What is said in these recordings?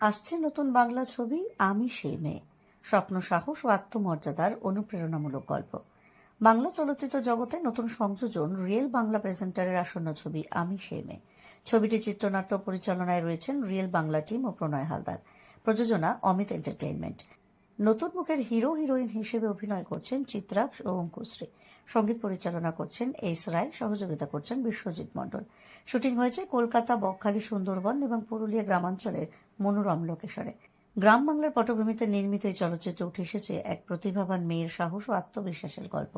আসছে নতুন বাংলা ছবি, আমি সেই মেয়ে। স্বপ্ন, সাহস ও আত্মমর্যাদার অনুপ্রেরণামূলক গল্প। বাংলা চলচ্চিত্র জগতে নতুন সংযোজন রিয়েল বাংলা প্রেজেন্টারের আসন্ন ছবি, আমি সেই মেয়ে। ছবিটি চিত্রনাট্য পরিচালনায় রয়েছেন রিয়েল বাংলা টিম ও প্রণয় হালদার। প্রযোজনা অমিত এন্টারটেইনমেন্ট। নতুন মুখের হিরো, হিরোইন হিসেবে অভিনয় করছেন চিত্রাক্ষ ও অঙ্কুশ্রী সংগীত পরিচালনা করছেন এস রায়, সহযোগিতা করছেন বিশ্বজিৎ মণ্ডল। শুটিং হয়েছে কলকাতা, বকখালি, সুন্দরবন এবং পুরুলিয়া গ্রামাঞ্চলের মনোরম লোকেশনে। গ্রাম বাংলার পটভূমিতে নির্মিত এই চলচ্চিত্রে উঠে এসেছে এক প্রতিভাবান মেয়ের সাহস ও আত্মবিশ্বাসের গল্প।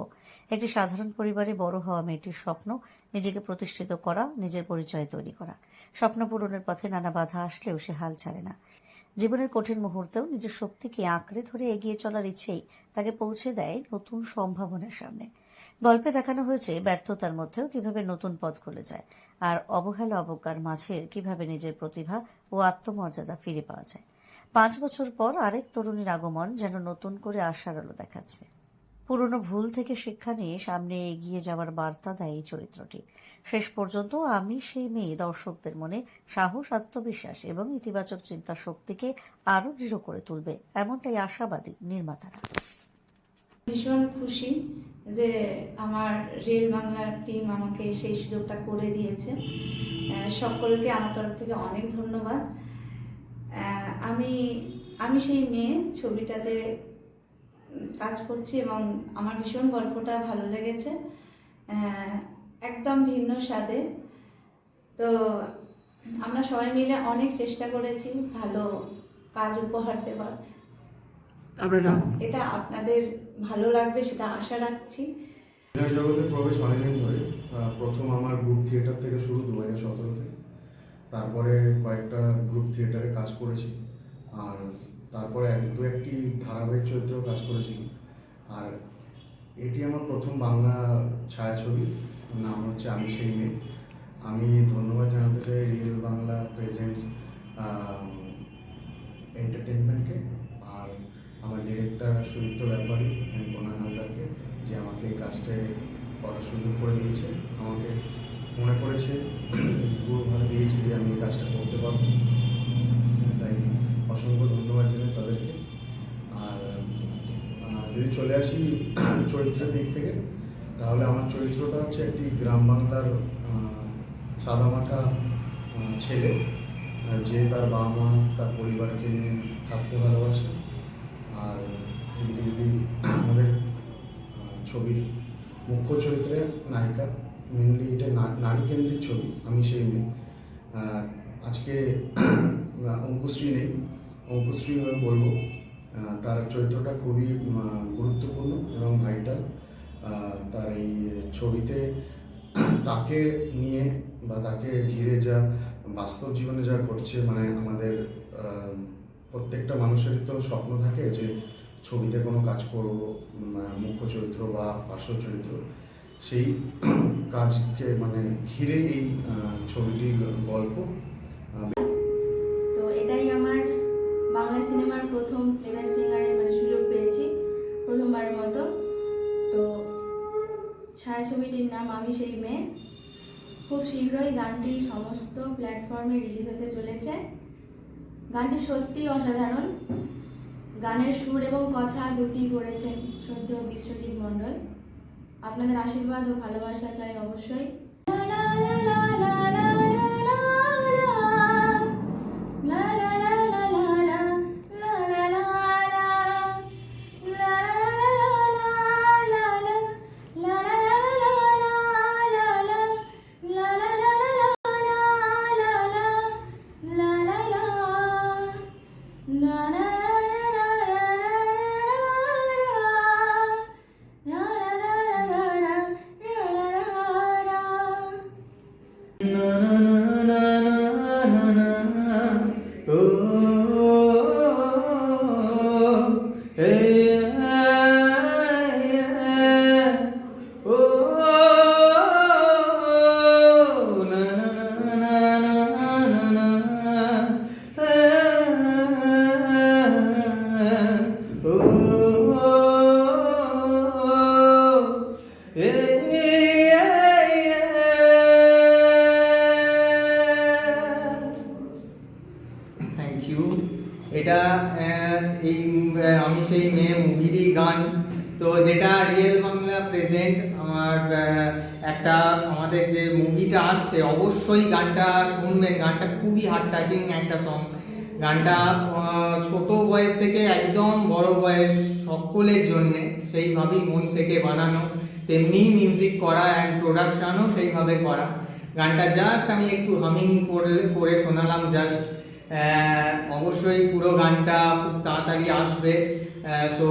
একটি সাধারণ পরিবারে বড় হওয়া মেয়েটির স্বপ্ন, নিজেকে প্রতিষ্ঠিত করা, নিজের পরিচয় তৈরি করা। স্বপ্ন পূরণের পথে নানা বাধা আসলেও সে হাল ছাড়ে না। জীবনের কঠিন মুহূর্তেও নিজের শক্তিকে আঁকড়ে ধরে এগিয়ে চলার ইচ্ছেই তাকে পৌঁছে দেয় নতুন সম্ভাবনার সামনে। গল্পে দেখানো হয়েছে ব্যর্থতার মধ্যেও কীভাবে নতুন পথ খুলে যায়, আর অবহেলা, অবজ্ঞার মাঝে কীভাবে নিজের প্রতিভা ও আত্মমর্যাদা ফিরে পাওয়া যায়। পাঁচ বছর পর আরেক তরুণীর আগমন যেন নতুন করে আশার আলো দেখাচ্ছে। পুরনো ভুল থেকে শিক্ষা নিয়ে সামনে এগিয়ে যাওয়ার বার্তা দেয় এই চরিত্রটি। শেষ পর্যন্ত আমি সেই মেয়ে দর্শকদের মনে সাহস, আত্মবিশ্বাস এবং ইতিবাচক চিন্তা শক্তিকে আরও দৃঢ় করে তুলবে, এমনটাই আশাবাদী নির্মাতারা। ভীষণ খুশি যে আমার রেল বাংলার টিম আমাকে সেই সুযোগটা করে দিয়েছে। সকলকে আমার তরফ থেকে অনেক ধন্যবাদ। আমি আমি সেই মেয়ে ছবিটাতে কাজ করছি এবং আমার ভীষণ গল্পটা ভালো লেগেছে। একদম ভিন্ন স্বাদে। তো আমরা সবাই মিলে অনেক চেষ্টা করেছি ভালো কাজ উপহার দেওয়ার আপনার এটা আপনাদের ভালো লাগবে সেটা আশা রাখছি। অভিনয় জগতে প্রবেশ অনেকদিন ধরে। প্রথম আমার গ্রুপ থিয়েটার থেকে শুরু দু হাজার সতেরোতে। তারপরে কয়েকটা গ্রুপ থিয়েটারে কাজ করেছি। আর তারপরে এক দু একটি ধারাবাহিক চরিত্রেও কাজ করেছি। আর এটি আমার প্রথম বাংলা ছায়াছবি। নাম হচ্ছে আমি সেই মেয়ে। আমি ধন্যবাদ জানাতে চাই রিয়েল বাংলা প্রেজেন্টস এন্টারটেনমেন্টকে আমার ডিরেক্টর সুদীপ্ত ব্যাপারী অ্যান্ড প্রণয় হালদারকে যে আমাকে এই কাজটায় করার সুযোগ করে দিয়েছে, আমাকে মনে করেছে গুরু ভালো দিয়েছে যে আমি এই কাজটা করতে পারব। তাই অসংখ্য ধন্যবাদ জানাই তাদেরকে। আর যদি চলে আসি চরিত্রের দিক থেকে, তাহলে আমার চরিত্রটা হচ্ছে একটি গ্রাম বাংলার সাদামাটা ছেলে যে তার বাবা মা, তার পরিবারকে নিয়ে থাকতে ভালোবাসে। এদিকে যদি আমাদের ছবির মুখ্য চরিত্রে নায়িকা মেনলি এটা নারী কেন্দ্রিক ছবি, আমি সেই মেয়ে। আজকে অঙ্কুশ্রী নেই। অঙ্কুশ্রী বলব তার চরিত্রটা খুবই গুরুত্বপূর্ণ এবং ভাইটাল তার এই ছবিতে তাকে নিয়ে বা তাকে ঘিরে যা বাস্তব জীবনে যা ঘটছে মানে আমাদের প্রত্যেকটা মানুষেরই তো স্বপ্ন থাকে যে ছবিতে কোনো কাজ করব মুখ্য চরিত্র বা পার্শ্ব চরিত্র, সেই কাজকে মানে ঘিরে এই ছবিটির গল্প। তো এটাই আমার বাংলা সিনেমার প্রথম প্লেব্যাক সিঙ্গারে মানে সুযোগ পেয়েছি প্রথমবারের মতো। তো ছায়াছবিটির নাম আমি সেই মেয়ে। খুব শীঘ্রই গানটি সমস্ত প্ল্যাটফর্মে রিলিজ হতে চলেছে। গানটি সত্যিই অসাধারণ। গানের সুর এবং কথা দুটি করেছেন শ্রদ্ধেয় বিশ্বজিৎ মণ্ডল। আপনাদের আশীর্বাদ ও ভালোবাসা চাই অবশ্যই। এটা এই আমি সেই মেয়ে মুভিরই গান। তো যেটা রিয়েল বাংলা প্রেজেন্ট আমার একটা আমাদের যে মুভিটা আসছে, অবশ্যই গানটা শুনবেন। গানটা খুবই হার্ট টাচিং একটা সং গানটা ছোট বয়স থেকে একদম বড় বয়স সকলের জন্যে সেইভাবেই মন থেকে বানানো। তেমনি মিউজিক করা অ্যান্ড প্রোডাকশানও সেইভাবে করা। গানটা জাস্ট আমি একটু হামিং করে করে শোনালাম জাস্ট অবশ্যই পুরো গানটা খুব তাড়াতাড়ি আসবে। সো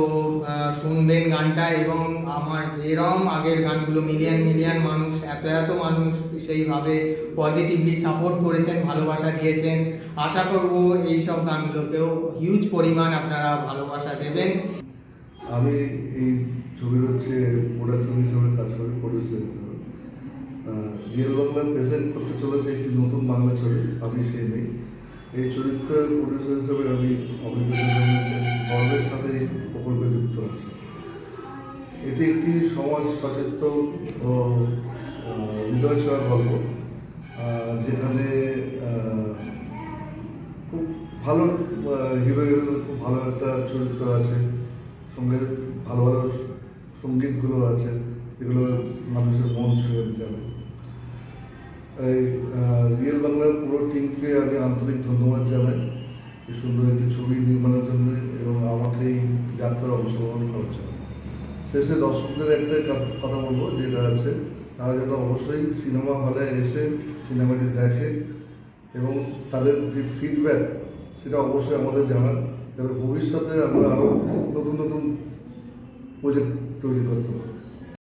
শুনবেন গানটা এবং আমার যেরম আগের গানগুলো মিলিয়ন মিলিয়ন মানুষ, এত এত মানুষ সেইভাবে পজিটিভলি সাপোর্ট করেছেন, ভালোবাসা দিয়েছেন। আশা করব এই সব গানগুলোকেও হিউজ পরিমাণ আপনারা ভালোবাসা দেবেন। আমি এই ছবির হচ্ছে প্রোডাকশন হিসেবে কাজ করি প্রডিউসার হিসেবে। রিয়েল বাংলা প্রেজেন্ট করতে চলেছে একটি নতুন বাংলা ছবি আমি সেই নেই এই চরিত্রের প্রডিউসার হিসেবে আমি গর্বের সাথে প্রকল্পে যুক্ত আছি। এটি একটি সমাজ সচেতন ও হৃদয় গল্প যেখানে খুব ভালো হিরো হিরোইনের খুব ভালো একটা চরিত্র আছে। সঙ্গে ভালো ভালো সঙ্গীতগুলো আছে। যেগুলো মানুষের মন ছুঁয়ে যাবে এই রিয়েল বাংলার পুরো টিমকে আমি আন্তরিক ধন্যবাদ জানাই। এই সুন্দর একটি ছবি নির্মাণের জন্য এবং আমাকে এই যাত্রার অংশগ্রহণ করার জন্য। শেষে দর্শকদের একটা কথা বলব যেটা আছে, তারা যেন অবশ্যই সিনেমা হলে এসে সিনেমাটি দেখে এবং তাদের যে ফিডব্যাক সেটা অবশ্যই আমাদের জানান, যাতে ভবিষ্যতে আমরা আরও নতুন নতুন প্রজেক্ট তৈরি করতে পারি।